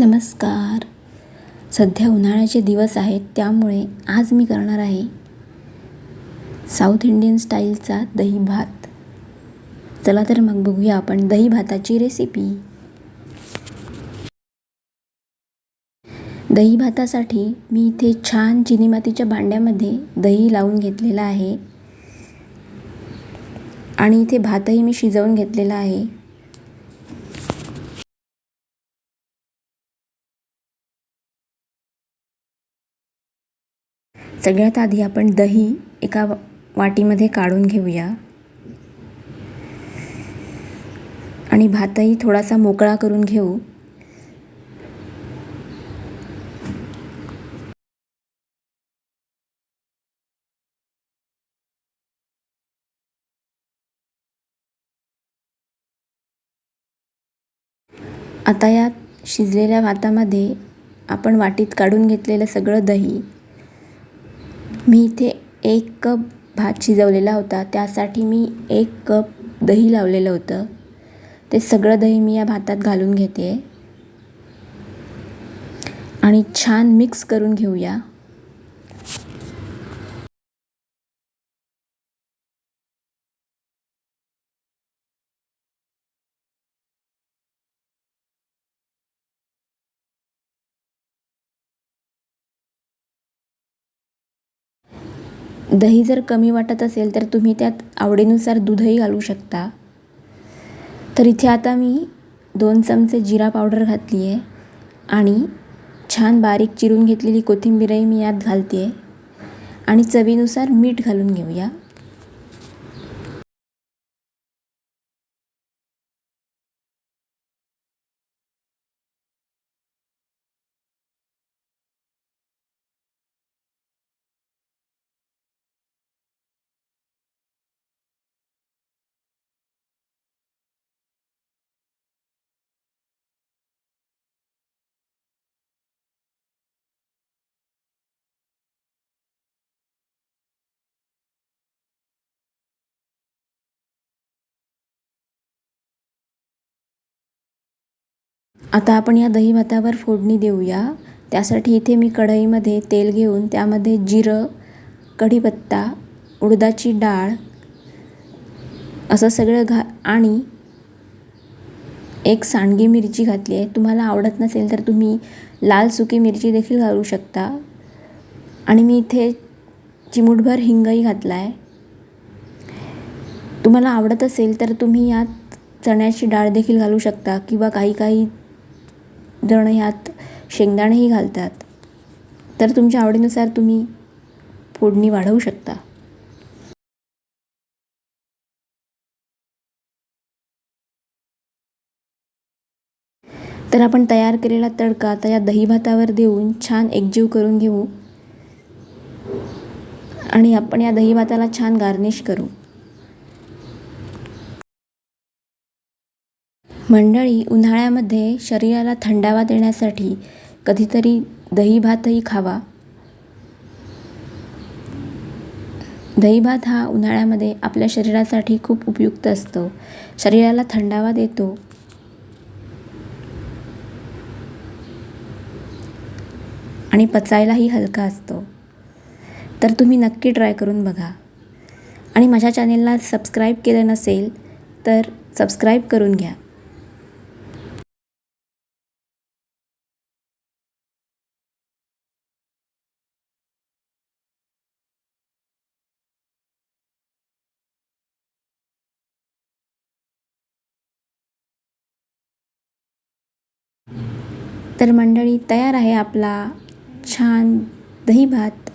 नमस्कार. सध्या उन्हाळ्याचे दिवस आहेत त्यामुळे आज मी करणार आहे साऊथ इंडियन स्टाईलचा दही भात. चला तर मग बघूया आपण दही भाताची रेसिपी. दही भातासाठी मी इथे छान चिनी मातीच्या भांड्यामध्ये दही लावून घेतलेलं आहे. आणि इथे भातही मी शिजवून घेतलेला आहे. सगळ्यात आधी आपण दही एका वाटीमध्ये काढून घेऊया. आणि भातही थोडासा मोकळा करून घेऊ. आता या शिजलेल्या भातामध्ये आपण वाटीत काढून घेतलेलं सगळं दही मी इथे एक कप भात शिजवलेला होता. त्यासाठी मी एक कप दही लावलेलं होतं. ते सगळं दही मी या भातात घालून घेते. आणि छान मिक्स करून घेऊया. दही जर कमी वाटत असेल तर तुम्ही त्यात आवडीनुसार दूधही घालू शकता. तर इथे आता मी दोन चमचे जिरा पावडर घातली आहे आणि छान बारीक चिरून घेतलेली कोथिंबीरही मी यात घालते आहे आणि चवीनुसार मीठ घालून घेऊया. आता आपण या दही भातावर फोडणी देऊया. त्यासाठी इथे मी कढईमध्ये तेल घेऊन त्यामध्ये जिरं कढीपत्ता उडदाची डाळ असं सगळं घा आणि एक सांडगी मिरची घातली आहे. तुम्हाला आवडत नसेल तर तुम्ही लाल सुकी मिरची देखील घालू शकता. आणि मी इथे चिमूटभर हिंगही घातला आहे तुम्हाला आवडत असेल तर तुम्ही यात चण्याची डाळ देखील घालू शकता किंवा काही काही जण ह्यात शेंगदाणेही घालतात. तर तुमच्या आवडीनुसार तुम्ही फोडणी वाढवू शकता. तर आपण तयार केलेला तडका आता या दही भातावर देऊन छान एकजीव करून घेऊ. आणि आपण या दही भाताला छान गार्निश करू. मंडळी उन्हाळ्यामध्ये शरीराला थंडावा देण्यासाठी कधीतरी दही भातही खावा. दही भात हा उन्हाळ्यामध्ये आपल्या शरीरासाठी खूप उपयुक्त असतो. शरीराला थंडावा देतो. आणि पचायलाही हलका असतो. तर तुम्ही नक्की ट्राय करून बघा. आणि माझ्या चॅनेलला सबस्क्राईब केलं नसेल तर सबस्क्राईब करून घ्या. तर मंडळी तयार आहे आपला छान दही भात.